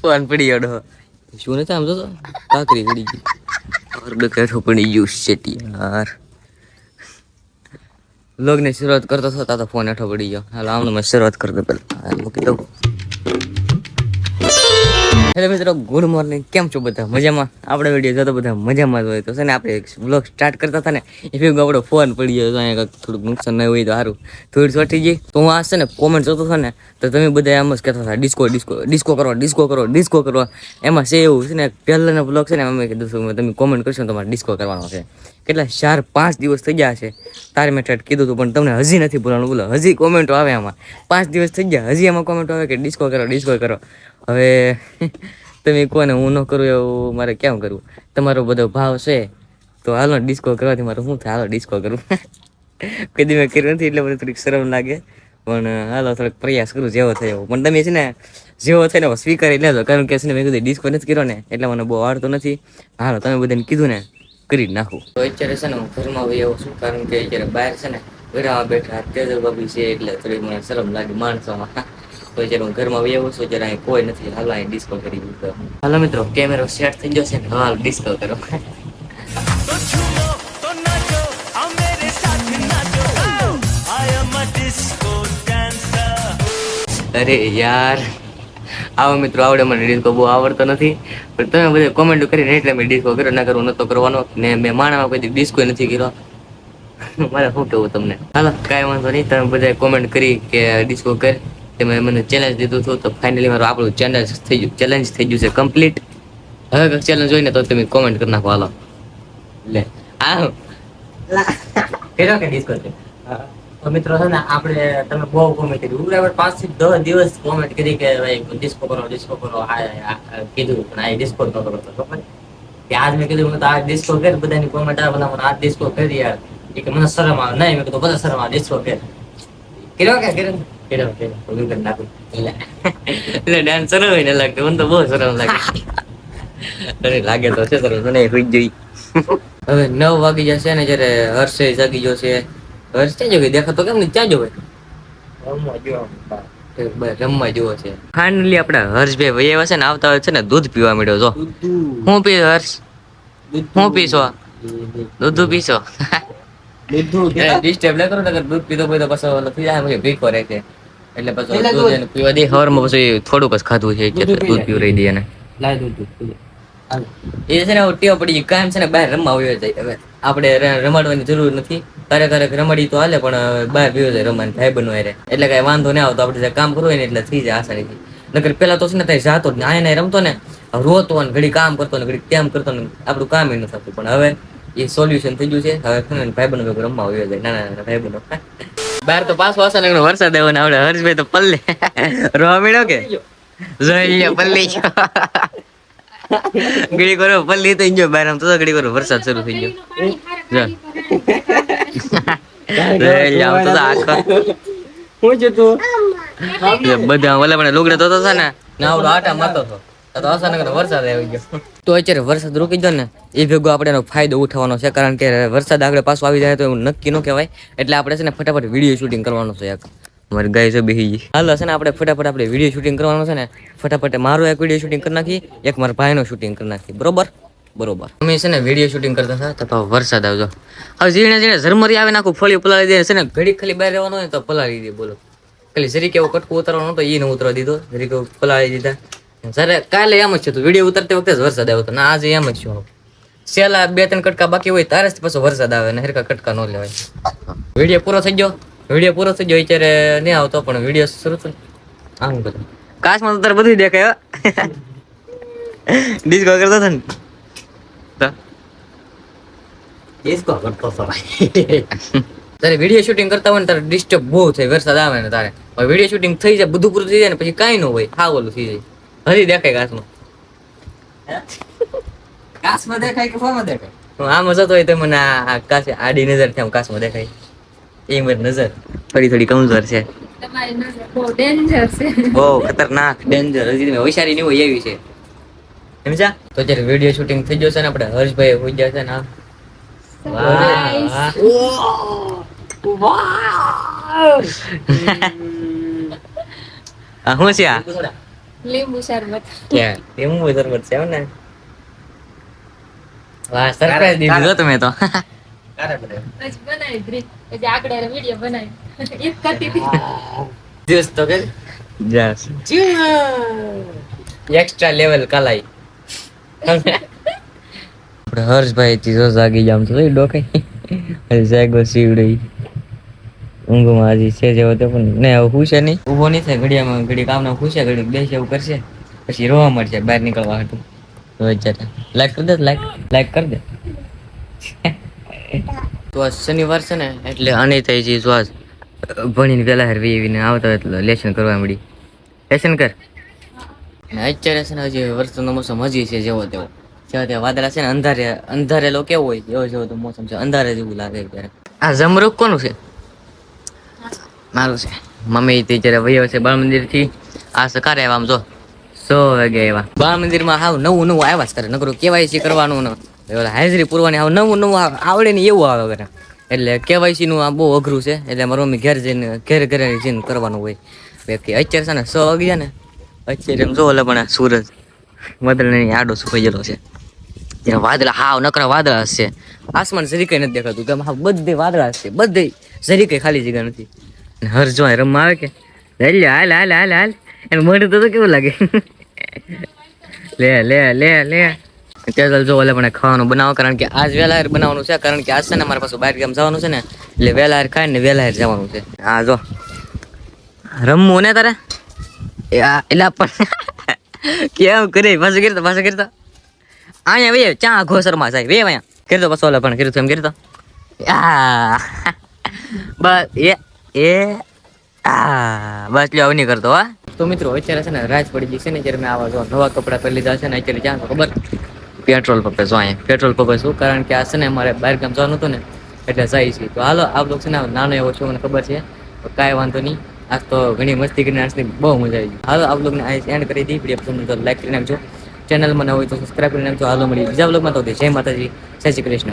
Phone પડી ગયો. શું નથી સમજો તો? કાકરી પડી ગઈ. ઓર બે કેઠો પડી ગયું શેટ યાર. વ્લોગની શરૂઆત કરતો હતો તો ફોન હેઠો પડી ગયો. હાલ આમને મેં શરૂઆત કરી દો મૂકી દઉં. હેલો મિત્રો ગુડ મોર્નિંગ કેમ છો બધા? મજામાં? આપણે વીડિયો જોતો બધા મજામાં જ હોય તો છે ને આપણે બ્લોગ સ્ટાર્ટ કરતા હતા ને, એ ભેગું આપણો ફોન પડી ગયો અહીંયા થોડુંક નુકસાન નહીં હોય તો સારું. થોડી ચોટી ગઈ. તો હું આ છે ને કોમેન્ટ જોતો હતો ને, તો તમે બધા એમ જ કહેતા હતા ડિસ્કો ડિસ્કો ડિસ્કો કરો ડિસ્કો કરો ડિસ્કો કરો. એમાં છે એવું છે ને, પહેલાંનો બ્લોગ છે ને, અમે કીધું છું તમે કોમેન્ટ કરશો તમારે ડિસ્કો કરવાનો છે. કેટલા ચાર, પાંચ દિવસ થઈ ગયા છે. તારે મેં ઠેઠ કીધું હતું, પણ તમને હજી નથી બોલાવાનું બોલો, હજી કોમેન્ટો આવે આમાં. પાંચ દિવસ થઈ ગયા, હજી એમાં કોમેન્ટો આવે કે ડિસ્કો કરો ડિસ્કો કરો. હવે, તમે કોને હું ન કરું એવું, મારે કેમ કરવું? તમારો બધો ભાવ છે, તો હાલો ડિસ્કો કરવાથી મારે શું થાય? હાલો ડિસ્કો કરું. કદી મેં કર્યું નથી, એટલે બધું થોડીક શરમ લાગે. પણ હાલો, થોડોક પ્રયાસ કરું, જેવો થયો પણ તમે છે ને, જેવો થાય ને સ્વીકારી લેજો. કારણ કે છે ને, મેં કીધું ડિસ્કો નથી કર્યો ને, એટલે મને બહુ આવડતો નથી. હાલો, તમે બધાને કીધું ને, કરી નાખું. તો અત્યારે છે ને, હું ઘરમાં વહી આવું છું, કારણ કે અત્યારે બહાર છે ને ઘરમાં બેઠા તેજલ બાબી છે, એટલે થોડી મને શરમ લાગે માણસોમાં. તો જ્યારે ઘરમાં વહી આવું છું કોઈ નથી હાલ અહીં ડિસ્કો કરી દીધો. હાલો મિત્રો કેમેરો સેટ થઈ જશે ને હાલ ડિસ્કો કરો. અરે યાર આવો મિત્રો આવડે મને ડિસ્કો બહુ આવડતો નથી પણ તમે બધે કોમેન્ટ કરીને એટલે મેં ડિસ્કો કર્યો ના કરવું નતો કરવાનો. ને મેં માણામાં કોઈ ડિસ્કો નથી કર્યો. મારે શું કેવું તમને? હાલો કાંઈ વાંધો નહીં તમે બધા કોમેન્ટ કરી કે ડિસ્કો કરી. તમે મને ચેલેન્જ દીધું હતું, તો ફાઇનલી મારું આપણું ચેલેન્જ થઈ ગયું ચેલેન્જ થઈ ગયું છે કમ્પ્લીટ હવે ચેલેન્જ જોઈને તો તમે કોમેન્ટ કરી નાખો, હાલો. લે, આ. તમે બહુ કોમેન્ટ પાંચથી દસ દિવસ કોમેન્ટ કરી કે ભાઈ આ કીધું, પણ આ ડિસ્કો કરો આજ મેં કીધું તો આ ડિસ્કો કર બધાની કોમેન્ટ આવે મને આ ડિસ્કો કરી યાર. મને શરમ આવે. નહીં, મેં કીધું બધા શરમ આવે ડિસ્કો કર કે એટલે ડાન્સ સરળ હોય ને લાગે મને તો બહુ સરળ લાગે અરે લાગે તો છે સરળ મને હોઈ જોઈ હવે નવ વાગી જશે ને જ્યારે હર્ષે જાગી જશે છે હર્ષ ક્યાં જોઈ દેખાતો કેમ નહીં ત્યાં જોવે રમવા જેવો છે ફાઇનલી આપણે હર્ષભાઈ ભાઈ એવા છે ને આવતા હોય છે ને દૂધ પીવા મળ્યો હું પી હર્ષ હું પીશો દૂધ પીશો ડિસ્ટર્બ ના કરો નકર દૂધ પીધો પીધો જાય ભીખો રહે છે એટલે પછી દૂધ. એને પીવા દે હવારમાં પછી થોડુંક જ ખાધું છે કે દૂધ પી દૂધ દે એને. લાય દૂધ દૂધ એ છે ને ટેવ પડી કાયમ છે ને બહાર રમવા આવ્યો જાય. હવે આપણે રમાડવાની જરૂર નથી. ક્યારેક ક્યારેક રમાડી તો હાલે પણ બહાર પીવો જાય રમવાની ભાઈ બનવા રે એટલે કઈ વાંધો નહીં આવતો આપણે જે કામ કરવું હોય ને એટલે થઈ જાય આસાનીથી. નકર પેલા તો છે ને ત્યાં જાતો ને આયને રમતો ને રોતો ને ઘડી કામ કરતો ને ઘડી તેમ કરતો ને આપણું કામ એ નથી થતું. પણ હવે એ સોલ્યુશન થઈ ગયું છે. હવે ને ભાઈ બનો રમવા આવ્યો જાય નાના નાના ભાઈ બનો બહાર તો પાછો અચાનક વરસાદ આવ્યો ને આવડે. હર્ષભાઈ તો પલ્લે. રોવા મળ્યો કે? જોઈ લ્યો. પલ્લી ઘડી કરો પલ્લી તો ઇન્જો બહાર આમ તો ગળી કરો વરસાદ શરૂ થઈ ગયો. બધા ઓલા પણ લુગડા તો ને. આવડો આટા માતો તો અચાનક વરસાદ આવી ગયો. તો અત્યારે વરસાદ રોકી દો ને, એ ભેગો આપણે એનો ફાયદો ઉઠાવવાનો છે. કારણ કે વરસાદ આગળ પાછો આવી જાય તો એવું નક્કી ન કહેવાય. એટલે આપણે છે ને ફટાફટ વીડિયો શૂટિંગ કરવાનું છે એક. મારી ગાય છે બેહી હાલો, છે ને આપણે ફટાફટ આપણે વીડિયો શૂટિંગ કરવાનું છે ને, ફટાફટ મારો એક વીડિયો શૂટિંગ કરી નાખી, એક મારા ભાઈનો શૂટિંગ કરી નાખી. બરોબર? બરોબર. અમે છે ને વીડિયો શૂટિંગ કરતા હતા, તો વરસાદ આવજો. હવે ઝીણે ઝીણે ઝરમરી આવે નાખું ફળી પલાળી દે, છે ને ઘડી ખાલી બહાર રહેવાનું હોય તો પલાળી દે, બોલો. ખાલી જરીક એવો કટકો ઉતારવાનો હતો એને ઉતરવા દીધો. જરીક પલાળી દીધા. જ્યારે કાલે એમ જ છે તું વીડિયો ઉતરતી વખતે જ વરસાદ આવ્યો હતો ને આજે એમ જ છું છેલ્લા બે ત્રણ કટકા બાકી હોય તારે જ પાછો વરસાદ આવે ને હરકા કટકા ન લેવાય. વીડિયો પૂરો થઈ ગયો? વીડિયો પૂરો થઈ ગયો અત્યારે નહીં આવતો પણ વીડિયો શરૂ થયો. આમ બધું કાશમાં તો તારે બધું દેખાય ડિસ્કો કરતો હતો ને. ડિસ્કો કરતો હતો. તારે વીડિયો શૂટિંગ કરતા હોય ને તારે ડિસ્ટર્બ બહુ થાય વરસાદ આવે ને તારે. વીડિયો શૂટિંગ થઈ જાય બધું પૂરું થઈ જાય ને પછી કાંઈ ન હોય હા ઓલું થઈ જાય. હરી દેખાય ઘાસમાં. કાચમાં દેખાય કે ફોમાં દેખાય? હું આમ જતો હોય તો મને આ કાશે આડી નજર આમ કાશમાં દેખાય. એ મારી નજર. થોડી થોડી કમજોર છે. બહુ છે. ખતરનાક. ડેન્જર હજી તમે હોશિયારી નહીં હોય એવી છે. સમજા તો અત્યારે વીડિયો શૂટિંગ થઈ ગયો છે ને આપણે હર્ષભાઈ હોઈ છે ને વાહ. શું છે આ? લીંબુ શરબત. ક્યાં? લીંબુ શરબત છે ને? વાહ સરપ્રાઈઝ દીધું જો તમે તો. હર્ષભાઈ થી જાગી જામ તો ડોકે હજી જાગો સીવડી ઊંઘમાં હજી છે જેવો તે પણ ને હવે ખુશે નહીં. ઊભો નહીં થાય ઘડિયામાં ઘડી કામના ખુશે ઘડી બેસે એવું કરશે, પછી રોવા મળશે, બહાર નીકળવા હતું લાઈક કરી દે લાઈક લાઈક કરી દે. તો શનિવાર છે ને, એટલે આની થઈ જઈ શ્વાસ ભણીને પેલા હાર વીવીને આવતા એટલે લેસન કરવા મળી લેસન કર. અત્યારે છે ને હજી વરસાદનો મોસમ હજી છે જેવો તેવો. જેવા તેવા વાદળા છે ને, અંધારે, અંધારેલો કેવો હોય, એવો જેવો તો મોસમ છે, અંધારે જેવું લાગે અત્યારે. આ જમરૂખ કોનું છે? મારું છે. મમ્મી તે જ્યારે વયો છે બાળ મંદિરથી આ સકારે આવ્યા આમ જો. સો વાગે આવ્યા બાળ મંદિરમાં હાવ નવું નવું આવ્યા જ કરે નકરું કેવાયસી કરવાનું ને. હાજરી પૂરવાની હાવ નવું નવું આવડે ને એવું આવે કરે એટલે કેવાયસી નું આ બહુ અઘરું છે. એટલે મારું મમ્મી ઘેર જઈને, ઘેર ઘરે જઈને કરવાનું હોય. બાકી અત્યારે છે ને સો વાગ્યા ને, અત્યારે જો એટલે પણ સૂરજ વાદળની આડો સુકાઈ છે. ત્યાં વાદળા, હાવ નકરા વાદળા હશે. આસમાન જરી કઈ નથી દેખાતું. હાવ બધે વાદળા હશે. બધે જરી કઈ ખાલી જગ્યા નથી. હર જો રમવા આવે કે? હાલ હાલ હાલ હાલ હાલ. એને મોઢું તો કેવું લાગે? લે લે લે લે. ત્યાં જો ઓલે પણ ખાવાનું બનાવો, કારણ કે આજ વહેલા હાર બનાવવાનું છે, કારણ કે આજ છે ને મારા પાસે બહાર ગામ જવાનું છે ને, એટલે વહેલા હાર ખાઈને વહેલા હાર જવાનું છે. હા, જો. રમવું ને તારે? એ આ એલા પણ કેમ કરે? પાછું કરતો પાછું કરતો અહીંયા વે ચા ઘોસરમાં જાય? વે અહીંયા. કરતો પાછો ઓલા પણ કરતો એમ કરતો આ. બસ, એ એ, આ, બસ લ્યો આવની કરતો હા. તો મિત્રો, અત્યારે છે ને રાત પડી ગઈ છે ને, જ્યારે મેં આવા જો નવા કપડાં પહેરી લીધા છે ને, અત્યારે જ્યાં ખબર? પેટ્રોલ પંપે જો અહીંયા. પેટ્રોલ પંપે શું? કારણ કે આ છે ને મારે બહાર ગામ જવાનું હતું ને, એટલે જાય છે. તો હાલો, આ બ્લોગ છે ને નાનો એવો છો, મને ખબર છે. કાંઈ વાંધો નહીં. આજ તો ઘણી મસ્તી કરીને આજની બહુ મજા આવી હાલો, આ બ્લોગને આ એન્ડ કરી દીધી વીડિયો પસંદ તો લાઈક કરી નાખજો. ચેનલમાં ન હોય તો સબસ્ક્રાઈબ કરી નાખજો. હાલો મળી બીજા બ્લોગમાં. તો જય માતાજી. જય શ્રી કૃષ્ણ.